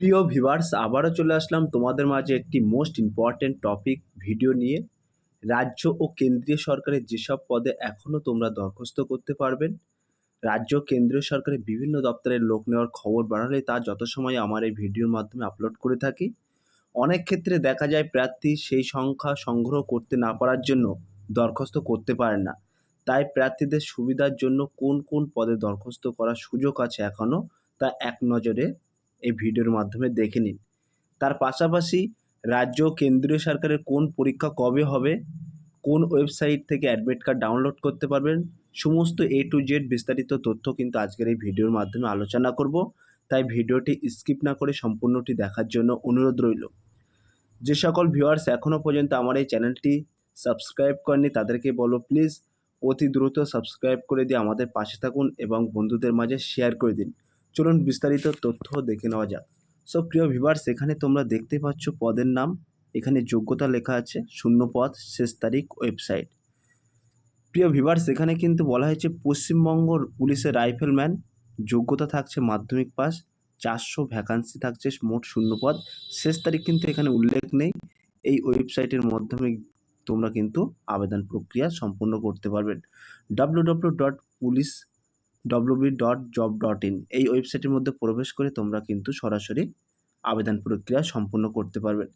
প্রিয় ভিউয়ার্স, আবারও চলে আসলাম তোমাদের মাঝে একটি মোস্ট ইম্পর্ট্যান্ট টপিক ভিডিও নিয়ে। রাজ্য ও কেন্দ্রীয় সরকারের যেসব পদে এখনও তোমরা দরখাস্ত করতে পারবেন, রাজ্য কেন্দ্রীয় সরকারের বিভিন্ন দপ্তরের লোক নেওয়ার খবর বাড়ালে তা যত সময় আমার এই ভিডিওর মাধ্যমে আপলোড করে থাকি। অনেক ক্ষেত্রে দেখা যায় প্রার্থী সেই সংখ্যা সংগ্রহ করতে না পারার জন্য দরখাস্ত করতে পারেন না। তাই প্রার্থীদের সুবিধার জন্য কোন কোন পদে দরখাস্ত করার সুযোগ আছে এখনও তা এক নজরে এই ভিডিওর মাধ্যমে দেখে নিন। তার পাশাপাশি রাজ্য কেন্দ্রীয় সরকারের কোন পরীক্ষা কবে হবে, কোন ওয়েবসাইট থেকে অ্যাডমিট কার্ড ডাউনলোড করতে পারবেন, সমস্ত এ টু জেড বিস্তারিত তথ্য কিন্তু আজকের এই ভিডিওর মাধ্যমে আলোচনা করব। তাই ভিডিওটি স্কিপ না করে সম্পূর্ণটি দেখার জন্য অনুরোধ রইল। যে সকল ভিউয়ার্স এখনও পর্যন্ত আমার এই চ্যানেলটি সাবস্ক্রাইব করেনি তাদেরকে বলো প্লিজ অতি দ্রুত সাবস্ক্রাইব করে দিয়ে আমাদের পাশে থাকুন এবং বন্ধুদের মাঝে শেয়ার করে দিন। চলুন বিস্তারিত তথ্য দেখে নেওয়া যাক। সো, প্রিয় ভিভার্স এখানে তোমরা দেখতে পাচ্ছ পদের নাম। এখানে যোগ্যতা লেখা আছে, শূন্য পদ, শেষ তারিখ, ওয়েবসাইট। প্রিয় ভিভার্স এখানে কিন্তু বলা হয়েছে পশ্চিমবঙ্গ পুলিশের রাইফেলম্যান, যোগ্যতা থাকছে মাধ্যমিক পাস, চারশো ভ্যাকান্সি থাকছে, মোট শূন্য পদ। শেষ তারিখ কিন্তু এখানে উল্লেখ নেই। এই ওয়েবসাইটের মাধ্যমে তোমরা কিন্তু আবেদন প্রক্রিয়া সম্পূর্ণ করতে পারবেন W dot police WB dot job dot in এই ওয়েবসাইটের মধ্যে প্রবেশ করে তোমরা কিন্তু সরাসরি আবেদন প্রক্রিয়া সম্পূর্ণ করতে পারবে।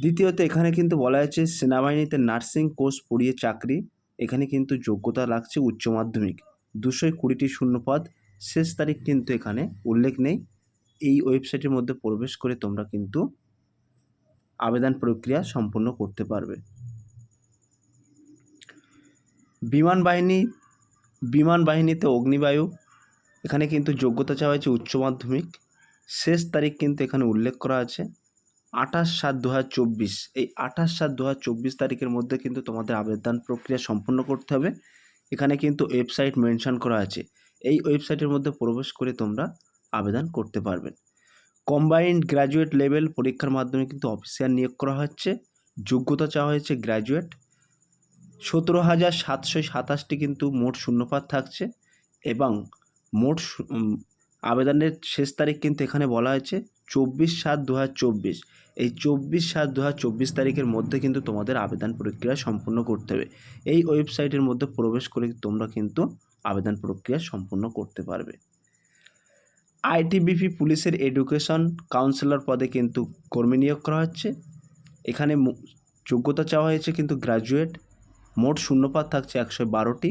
দ্বিতীয়ত, এখানে কিন্তু বলা হয়েছে, সেনাবাহিনীতে নার্সিং কোর্স পড়িয়ে চাকরি। এখানে কিন্তু যোগ্যতা লাগছে উচ্চ মাধ্যমিক। দুশো কুড়িটি শূন্যপদ। শেষ তারিখ কিন্তু এখানে উল্লেখ নেই। এই ওয়েবসাইটের মধ্যে প্রবেশ করে তোমরা কিন্তু আবেদন প্রক্রিয়া সম্পূর্ণ করতে পারবে। বিমান বাহিনী বিমান বাহিনীতে অগ্নিবায়ু, এখানে কিন্তু যোগ্যতা চাওয়া হয়েছে উচ্চ মাধ্যমিক। শেষ তারিখ কিন্তু এখানে উল্লেখ করা আছে, আঠাশ সাত দু চব্বিশ। এই আঠাশ সাত দু চব্বিশ তারিখের মধ্যে কিন্তু তোমাদের আবেদন প্রক্রিয়া সম্পূর্ণ করতে হবে। এখানে কিন্তু ওয়েবসাইট মেনশন করা আছে। এই ওয়েবসাইটের মধ্যে প্রবেশ করে তোমরা আবেদন করতে পারবেন কম্বাইন্ড গ্র্যাজুয়েট লেভেল পরীক্ষার মাধ্যমে কিন্তু অফিসিয়াল নিয়োগ করা হচ্ছে। যোগ্যতা চাওয়া হয়েছে গ্র্যাজুয়েট সতেরো হাজার সাতশো সাতাশটি কিন্তু মোট শূন্যপাত থাকছে এবং মোট আবেদনের শেষ তারিখ কিন্তু এখানে বলা হয়েছে চব্বিশ সাত দু চব্বিশ। এই চব্বিশ সাত দু চব্বিশ তারিখের মধ্যে কিন্তু তোমাদের আবেদন প্রক্রিয়া সম্পূর্ণ করতে হবে। এই ওয়েবসাইটের মধ্যে প্রবেশ করে তোমরা কিন্তু আবেদন প্রক্রিয়া সম্পূর্ণ করতে পারবে। আইটিবিপি পুলিশের এডুকেশন কাউন্সিলর পদে কিন্তু কর্মী নিয়োগ করা হচ্ছে। এখানে যোগ্যতা চাওয়া হয়েছে কিন্তু গ্র্যাজুয়েট মোট শূন্যপাত থাকছে একশো বারোটি।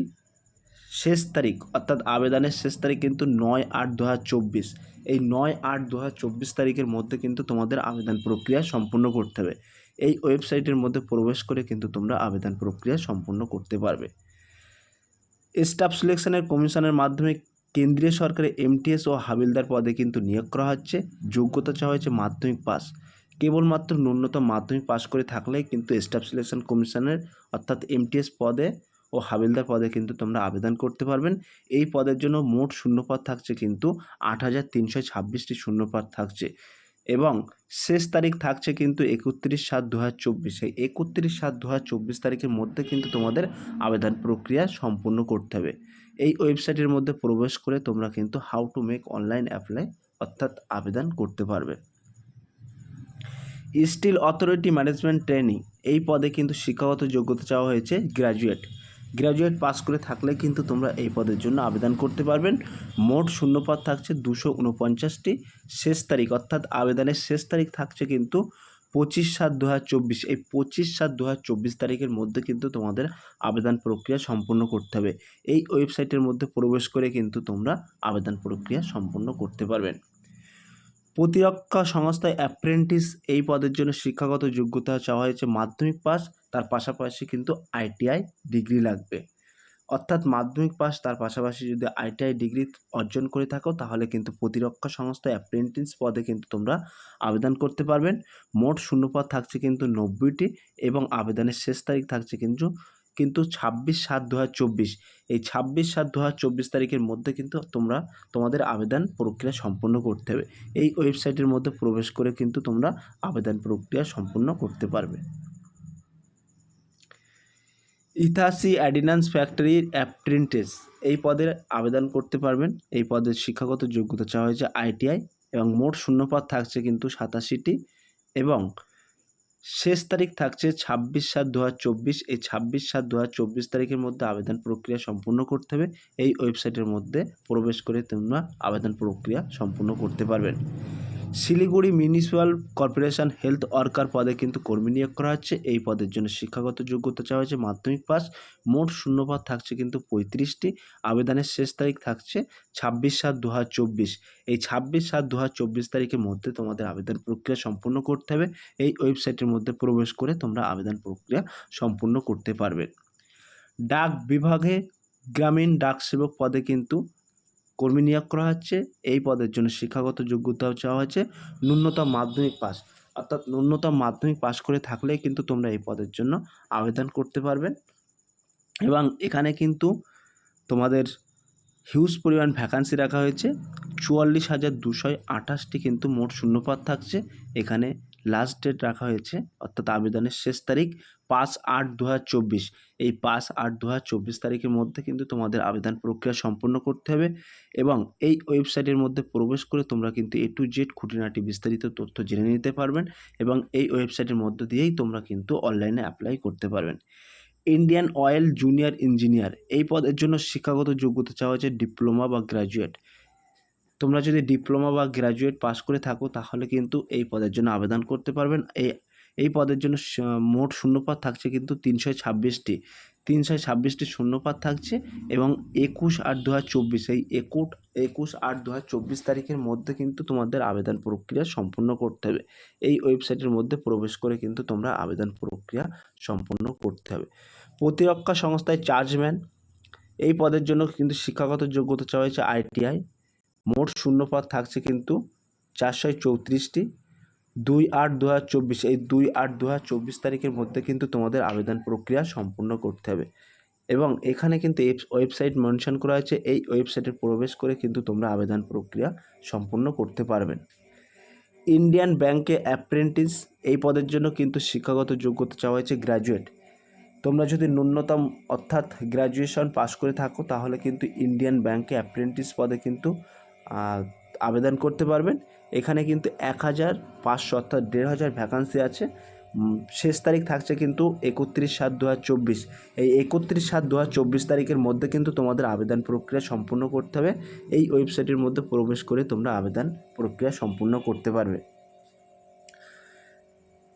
শেষ তারিখ, অর্থাৎ আবেদনের শেষ তারিখ কিন্তু নয় আট দু এই নয় আট দু তারিখের মধ্যে কিন্তু তোমাদের আবেদন প্রক্রিয়া সম্পূর্ণ করতে হবে। এই ওয়েবসাইটের মধ্যে প্রবেশ করে কিন্তু তোমরা আবেদন প্রক্রিয়া সম্পূর্ণ করতে পারবে। স্টাফ সিলেকশনের কমিশনের মাধ্যমে কেন্দ্রীয় সরকারের এমটিএস ও হাবিলদার পদে কিন্তু নিয়োগ করা হচ্ছে। যোগ্যতা চাওয়া হয়েছে মাধ্যমিক পাস। কেবলমাত্র ন্যূনতম মাধ্যমিক পাশ করে থাকলেই কিন্তু স্টাফ সিলেকশন কমিশনের অর্থাৎ এমটিএস পদে ও হাবিলদার পদে কিন্তু তোমরা আবেদন করতে পারবেন। এই পদের জন্য মোট শূন্যপদ থাকছে কিন্তু আট হাজার তিনশো ছাব্বিশটি শূন্যপদ থাকছে এবং শেষ তারিখ থাকছে কিন্তু একত্রিশ সাত দু হাজার চব্বিশ একত্রিশ সাত দু হাজার চব্বিশ তারিখের মধ্যে কিন্তু তোমাদের আবেদন প্রক্রিয়া সম্পূর্ণ করতে হবে। এই ওয়েবসাইটের মধ্যে প্রবেশ করে তোমরা কিন্তু how to make online apply অর্থাৎ আবেদন করতে পারবে। Steel authority management training. এই পদে কিন্তু শিক্ষাগত যোগ্যতা চাওয়া হয়েছে গ্র্যাজুয়েট গ্র্যাজুয়েট পাস করে থাকলে কিন্তু তোমরা এই পদের জন্য আবেদন করতে পারবেন। মোট শূন্যপদ থাকছে দুশো উনপঞ্চাশটি শেষ তারিখ, অর্থাৎ আবেদনের শেষ তারিখ থাকছে কিন্তু পঁচিশ সাত দু এই পঁচিশ সাত দু তারিখের মধ্যে কিন্তু তোমাদের আবেদন প্রক্রিয়া সম্পূর্ণ করতে হবে। এই ওয়েবসাইটের মধ্যে প্রবেশ করে কিন্তু তোমরা আবেদন প্রক্রিয়া সম্পূর্ণ করতে পারবেন। প্রতিরক্ষা সংস্থায় অ্যাপ্রেন্টিস এই পদের জন্য শিক্ষাগত যোগ্যতা চাওয়া হয়েছে মাধ্যমিক পাস, তার পাশাপাশি কিন্তু আইটিআই ডিগ্রি লাগবে। অর্থাৎ মাধ্যমিক পাস, তার পাশাপাশি যদি আইটিআই ডিগ্রি অর্জন করে থাকো, তাহলে কিন্তু প্রতিরক্ষা সংস্থায় অ্যাপ্রেন্টিস পদে কিন্তু তোমরা আবেদন করতে পারবেন। মোট শূন্যপদ থাকছে কিন্তু নব্বইটি এবং আবেদনের শেষ তারিখ থাকছে কিন্তু কিন্তু ছাব্বিশ সাত দু হাজার চব্বিশ। এই ছাব্বিশ সাত দু চব্বিশ তারিখের মধ্যে কিন্তু তোমরা তোমাদের আবেদন প্রক্রিয়া সম্পন্ন করতে হবে। এই ওয়েবসাইটের মধ্যে প্রবেশ করে কিন্তু তোমরা আবেদন প্রক্রিয়া সম্পূর্ণ করতে পারবে। ইথাসি অ্যাডিনান্স ফ্যাক্টরির অ্যাপ্রেন্টিস। এই পদের আবেদন করতে পারবেন। এই পদের শিক্ষাগত যোগ্যতা চাওয়া হয়েছে আইটিআই এবং মোট শূন্যপদ থাকছে কিন্তু সাতাশিটি এবং শেষ তারিখ থাকছে ছাব্বিশ সাত দু এই ছাব্বিশ সাত দু তারিখের মধ্যে আবেদন প্রক্রিয়া সম্পূর্ণ করতে হবে। এই ওয়েবসাইটের মধ্যে প্রবেশ করে তোমরা আবেদন প্রক্রিয়া সম্পূর্ণ করতে পারবেন Siliguri municipal corporation health worker পদে কিন্তু কর্মী নিয়োগ করা হচ্ছে। এই পদের জন্য শিক্ষাগত যোগ্যতা চাওয়া হয়েছে, মাধ্যমিক পাস। মোট শূন্যপদ থাকছে কিন্তু পঁয়ত্রিশটি। আবেদনের শেষ তারিখ থাকছে ছাব্বিশ সাত দু এই ছাব্বিশ সাত দু তারিখের মধ্যে তোমাদের আবেদন প্রক্রিয়া সম্পূর্ণ করতে হবে। এই ওয়েবসাইটের মধ্যে প্রবেশ করে তোমরা আবেদন প্রক্রিয়া সম্পূর্ণ করতে পারবে। ডাক বিভাগে গ্রামীণ ডাক সেবক পদে কিন্তু কর্মী নিয়োগ করা হচ্ছে, এই পদের জন্য শিক্ষাগত যোগ্যতাও চাওয়া হয়েছে ন্যূনতম মাধ্যমিক পাস। অর্থাৎ ন্যূনতম মাধ্যমিক পাস করে থাকলেই কিন্তু তোমরা এই পদের জন্য আবেদন করতে পারবে এবং এখানে কিন্তু তোমাদের হিউজ পরিমাণ ভ্যাকান্সি রাখা হয়েছে। চুয়াল্লিশ হাজার দুশো আঠাশটি কিন্তু মোট শূন্যপদ থাকছে। এখানে লাস্ট ডেট রাখা হয়েছে, অর্থাৎ আবেদনের শেষ তারিখ পাঁচ আট দু এই পাঁচ আট দু তারিখের মধ্যে কিন্তু তোমাদের আবেদন প্রক্রিয়া সম্পূর্ণ করতে হবে এবং এই ওয়েবসাইটের মধ্যে প্রবেশ করে তোমরা কিন্তু এ টু জেড খুঁটিনাটি বিস্তারিত তথ্য জেনে নিতে পারবেন এবং এই ওয়েবসাইটের মধ্য দিয়েই তোমরা কিন্তু অনলাইনে অ্যাপ্লাই করতে পারবেন। ইন্ডিয়ান অয়েল জুনিয়র ইঞ্জিনিয়ার এই পদের জন্য শিক্ষাগত যোগ্যতা চাওয়া হচ্ছে ডিপ্লোমা বা গ্র্যাজুয়েট তোমরা যদি ডিপ্লোমা বা গ্র্যাজুয়েট পাস করে থাকো, তাহলে কিন্তু এই পদের জন্য আবেদন করতে পারবেন এই এই পদের জন্য মোট শূন্যপদ থাকছে কিন্তু তিনশো ছাব্বিশটি। তিনশো ছাব্বিশটি শূন্যপদ থাকছে এবং একুশ আট দু হাজার চব্বিশ, এই একুট, একুশ আট দু হাজার চব্বিশ তারিখের মধ্যে কিন্তু তোমাদের আবেদন প্রক্রিয়া সম্পূর্ণ করতে হবে। এই ওয়েবসাইটের মধ্যে প্রবেশ করে কিন্তু তোমরা আবেদন প্রক্রিয়া সম্পূর্ণ করতে হবে। প্রতিরক্ষা সংস্থায় চার্জম্যান এই পদের জন্য কিন্তু শিক্ষাগত যোগ্যতা চাওয়া হয়েছে আইটিআই। মোট শূন্যপদ থাকছে কিন্তু চারশো চৌত্রিশটি। দুই আট দু হাজার চব্বিশ, এই দুই আট দু হাজার চব্বিশ তারিখের মধ্যে কিন্তু তোমাদের আবেদন প্রক্রিয়া সম্পূর্ণ করতে হবে। এবং এখানে কিন্তু ওয়েবসাইট মেনশন করা হয়েছে, এই ওয়েবসাইটে প্রবেশ করে কিন্তু তোমরা আবেদন প্রক্রিয়া সম্পূর্ণ করতে পারবেন ইন্ডিয়ান ব্যাংকে অ্যাপ্রেন্টিস, এই পদের জন্য কিন্তু শিক্ষাগত যোগ্যতা চাওয়া হয়েছে গ্র্যাজুয়েট তোমরা যদি ন্যূনতম, অর্থাৎ গ্র্যাজুয়েশন পাশ করে থাকো, তাহলে কিন্তু ইন্ডিয়ান ব্যাংকে অ্যাপ্রেন্টিস পদে কিন্তু আবেদন করতে পারবেন। এখানে কিন্তু এক হাজার পাঁচশো অর্থাৎ দেড় হাজার ভ্যাকান্সি আছে শেষ তারিখ থাকছে কিন্তু একত্রিশ সাত দু এই একত্রিশ সাত দু তারিখের মধ্যে কিন্তু তোমাদের আবেদন প্রক্রিয়া সম্পূর্ণ করতে হবে। এই ওয়েবসাইটের মধ্যে প্রবেশ করে তোমরা আবেদন প্রক্রিয়া সম্পূর্ণ করতে পারবে।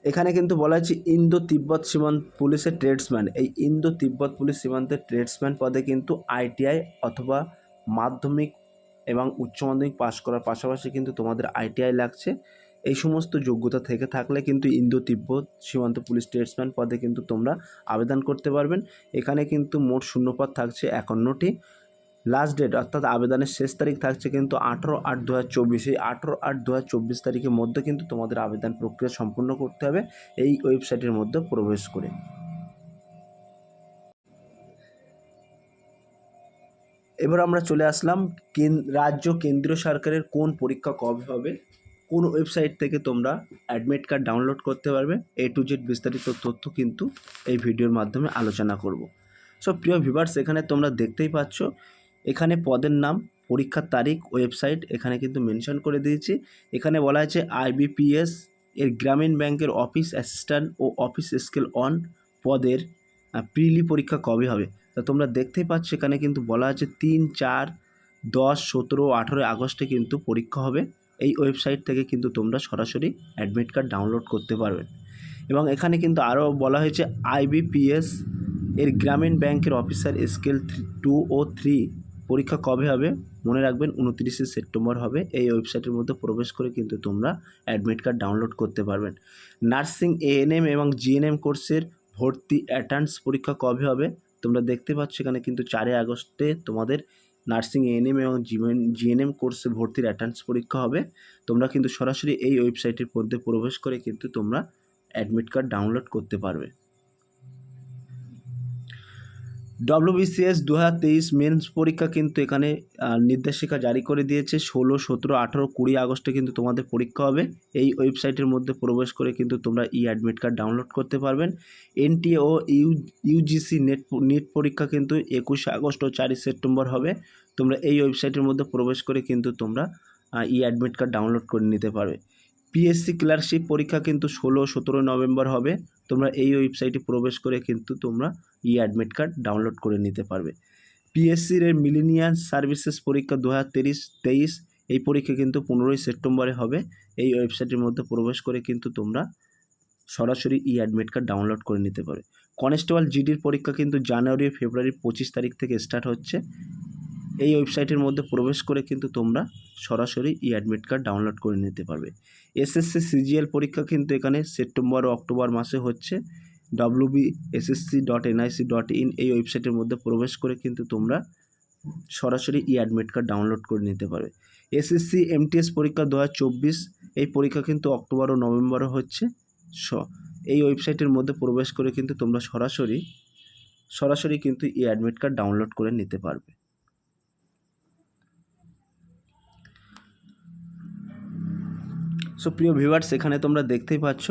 এখানে কিন্তু বলা হচ্ছে ইন্দো তিব্বত সীমান্ত পুলিশের ট্রেডসম্যান এই ইন্দো তিব্বত পুলিশ সীমান্তের ট্রেডসম্যান পদে কিন্তু আইটিআই অথবা মাধ্যমিক এবং উচ্চ মাধ্যমিক পাশ করার পাশাপাশি কিন্তু তোমাদের আইটিআই লাগছে। এই সমস্ত যোগ্যতা থেকে থাকলে কিন্তু ইন্দো তিব্বত সীমান্ত পুলিশ স্টেটসম্যান পদে কিন্তু তোমরা আবেদন করতে পারবেন। এখানে কিন্তু মোট শূন্যপদ থাকছে একান্নটি। লাস্ট ডেট অর্থাৎ আবেদনের শেষ তারিখ থাকছে কিন্তু আঠেরো আট দু হাজার চব্বিশ। এই আঠেরো আট দু হাজার চব্বিশ তারিখের মধ্যে কিন্তু তোমাদের আবেদন প্রক্রিয়া সম্পূর্ণ করতে হবে। এই ওয়েবসাইটের মধ্যে প্রবেশ করে। এবার আমরা চলে আসলাম কেন- রাজ্য কেন্দ্রীয় সরকারের কোন পরীক্ষা কবে হবে, কোন ওয়েবসাইট থেকে তোমরা অ্যাডমিট কার্ড ডাউনলোড করতে পারবে, এ টু জেড বিস্তারিত তথ্য কিন্তু এই ভিডিওর মাধ্যমে আলোচনা করব। সো প্রিয় ভিভার্স এখানে তোমরা দেখতেই পাচ্ছ, এখানে পদের নাম, পরীক্ষার তারিখ, ওয়েবসাইট এখানে কিন্তু মেনশন করে দিয়েছি। এখানে বলা আছে আইবিপিএস এর গ্রামীণ ব্যাংকের অফিস অ্যাসিস্ট্যান্ট ও অফিস স্কেল অন পদের প্রিলি পরীক্ষা কবে হবে। তা তোমরা দেখতেই পাচ্ছ, এখানে কিন্তু বলা আছে তিন চার দশ সতেরো আঠেরোই আগস্টে কিন্তু পরীক্ষা হবে। এই ওয়েবসাইট থেকে কিন্তু তোমরা সরাসরি অ্যাডমিট কার্ড ডাউনলোড করতে পারবে। এবং এখানে কিন্তু আরও বলা হয়েছে আইবিপিএস এর গ্রামীণ ব্যাংকের অফিসার স্কেল টু ও থ্রি পরীক্ষা কবে হবে? মনে রাখবেন, উনত্রিশে সেপ্টেম্বর হবে। এই ওয়েবসাইটের মধ্যে প্রবেশ করে কিন্তু তোমরা অ্যাডমিট কার্ড ডাউনলোড করতে পারবেন নার্সিং এএনএম এবং জিএনএম কোর্সের ভর্তি অ্যাটান্স পরীক্ষা কবে হবে? তোমরা দেখতে পাচ্ছ এখানে কিন্তু চারই আগস্টে তোমাদের নার্সিং এএনএম এবং জিএন জিএনএম কোর্সে ভর্তির অ্যাটেন্স পরীক্ষা হবে। তোমরা কিন্তু সরাসরি এই ওয়েবসাইটের মধ্যে প্রবেশ করে কিন্তু তোমরা অ্যাডমিট কার্ড ডাউনলোড করতে পারবে। ডব্লিউবিসিএস দু হাজার তেইশ মেন্স পরীক্ষা কিন্তু এখানে নির্দেশিকা জারি করে দিয়েছে। ষোলো, সতেরো, আঠেরো, কুড়ি আগস্টে কিন্তু তোমাদের পরীক্ষা হবে। এই ওয়েবসাইটের মধ্যে প্রবেশ করে কিন্তু তোমরা ই অ্যাডমিট কার্ড ডাউনলোড করতে পারবেন। এনটিএ ও ইউ ইউজিসি নেট নিট পরীক্ষা কিন্তু একুশে আগস্ট ও চারই সেপ্টেম্বর হবে। তোমরা এই ওয়েবসাইটের মধ্যে প্রবেশ করে কিন্তু তোমরা ই অ্যাডমিট কার্ড ডাউনলোড করে নিতে পারবে। পিএসসি ক্লার্কশিপ পরীক্ষা কিন্তু ষোলো, সতেরো নভেম্বর হবে। তোমরা এই ওয়েবসাইটে প্রবেশ করে কিন্তু তোমরা ই অ্যাডমিট কার্ড ডাউনলোড করে নিতে পারবে। পিএসসির এর মিলিনিয়ান সার্ভিসেস পরীক্ষা দু হাজার তেইশ, এই পরীক্ষা কিন্তু পনেরোই সেপ্টেম্বরে হবে। এই ওয়েবসাইটের মধ্যে প্রবেশ করে কিন্তু তোমরা সরাসরি ই অ্যাডমিট কার্ড ডাউনলোড করে নিতে পারবে। কনস্টেবল জিডির পরীক্ষা কিন্তু জানুয়ারি, ফেব্রুয়ারি পঁচিশ তারিখ থেকে স্টার্ট হচ্ছে। এই ওয়েবসাইটের মধ্যে প্রবেশ করে কিন্তু তোমরা সরাসরি ই অ্যাডমিট কার্ড ডাউনলোড করে নিতে পারবে। এসএসসি সিজিএল পরীক্ষা কিন্তু এখানে সেপ্টেম্বর ও অক্টোবর মাসে হচ্ছে। WB SSC dot NIC dot in এই ওয়েবসাইটের মধ্যে প্রবেশ করে কিন্তু তোমরা সরাসরি ই অ্যাডমিট কার্ড ডাউনলোড করে নিতে পারবে। এসএসসি এমটিএস পরীক্ষা দু হাজার চব্বিশ, এই পরীক্ষা কিন্তু অক্টোবর ও নভেম্বরে হচ্ছে স। এই ওয়েবসাইটের মধ্যে প্রবেশ করে কিন্তু তোমরা সরাসরি সরাসরি কিন্তু ই অ্যাডমিট কার্ড ডাউনলোড করে নিতে পারবে। সো প্রিয় ভিউয়ার্স, এখানে তোমরা দেখতেই পাচ্ছ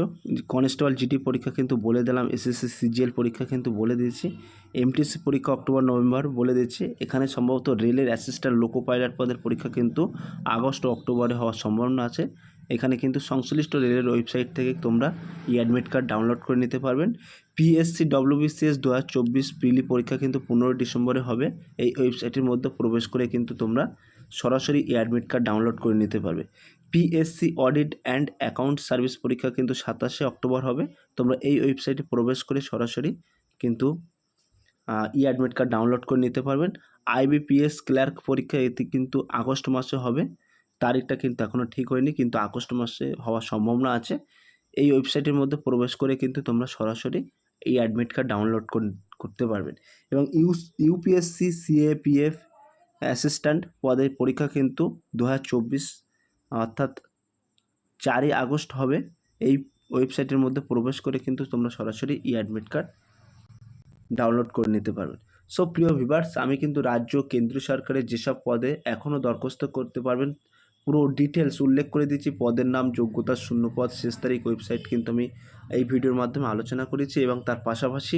কনস্টেবল জিটি পরীক্ষা কিন্তু বলে দিলাম, এসএসসি সিজিএল পরীক্ষা কিন্তু বলে দিয়েছি এমটিসি পরীক্ষা অক্টোবর, নভেম্বর বলে দিয়েছি। এখানে সম্ভবত রেলের অ্যাসিস্ট্যান্ট লোকো পাইলট পদের পরীক্ষা কিন্তু আগস্ট অক্টোবরে হওয়ার সম্ভাবনা আছে। এখানে কিন্তু সংশ্লিষ্ট রেলের ওয়েবসাইট থেকে তোমরা ই অ্যাডমিট কার্ড ডাউনলোড করে নিতে পারবেন। পিএসসি ডব্লিউবিসিএস দু হাজার চব্বিশ প্রিলি পরীক্ষা কিন্তু পনেরোই ডিসেম্বরে হবে। এই ওয়েবসাইটের মধ্যে প্রবেশ করে কিন্তু তোমরা সরাসরি ই অ্যাডমিট কার্ড ডাউনলোড করে নিতে পারবে। PSC audit and account service পরীক্ষা কিন্তু সাতাশে অক্টোবর হবে। তোমরা এই ওয়েবসাইটে প্রবেশ করে সরাসরি কিন্তু ই অ্যাডমিট কার্ড ডাউনলোড করে নিতে পারবেন। আইবিপিএস ক্লার্ক পরীক্ষা এতে কিন্তু আগস্ট মাসে হবে। তারিখটা কিন্তু এখনও ঠিক হয়নি, কিন্তু আগস্ট মাসে হওয়ার সম্ভাবনা আছে। এই ওয়েবসাইটের মধ্যে প্রবেশ করে কিন্তু তোমরা সরাসরি এই অ্যাডমিট কার্ড ডাউনলোড করতে পারবেন। এবং ইউ ইউপিএসসি সিএপিএফ অ্যাসিস্ট্যান্ট পদের পরীক্ষা কিন্তু দু হাজার চব্বিশ অর্থাৎ চারই আগস্ট হবে, এই ওয়েবসাইটের মধ্যে প্রবেশ করে কিন্তু তোমরা সরাসরি ই অ্যাডমিট কার্ড ডাউনলোড করে নিতে পারবে। সো প্রিয় ভিভার্স আমি কিন্তু রাজ্য কেন্দ্রীয় সরকারের যেসব পদে এখনও দরখাস্ত করতে পারবেন পুরো ডিটেলস উল্লেখ করে দিচ্ছি পদের নাম যোগ্যতা শূন্য পদ শেষ তারিখ ওয়েবসাইট কিন্তু আমি এই ভিডিওর মাধ্যমে আলোচনা করেছি এবং তার পাশাপাশি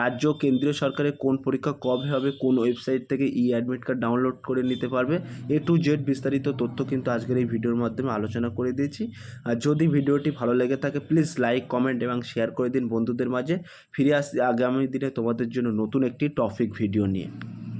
রাজ্য কেন্দ্রীয় সরকারের কোন পরীক্ষা কবে হবে, কোন ওয়েবসাইট থেকে ই অ্যাডমিট কার্ড ডাউনলোড করে নিতে পারবে এ টু জেড বিস্তারিত তথ্য কিন্তু আজকের এই ভিডিওর মাধ্যমে আলোচনা করে দিয়েছি। আর যদি ভিডিওটি ভালো লেগে থাকে প্লিজ লাইক কমেন্ট এবং শেয়ার করে দিন বন্ধুদের মাঝে। ফিরে আসছি আগামী দিনে তোমাদের জন্য নতুন একটি টপিক ভিডিও নিয়ে।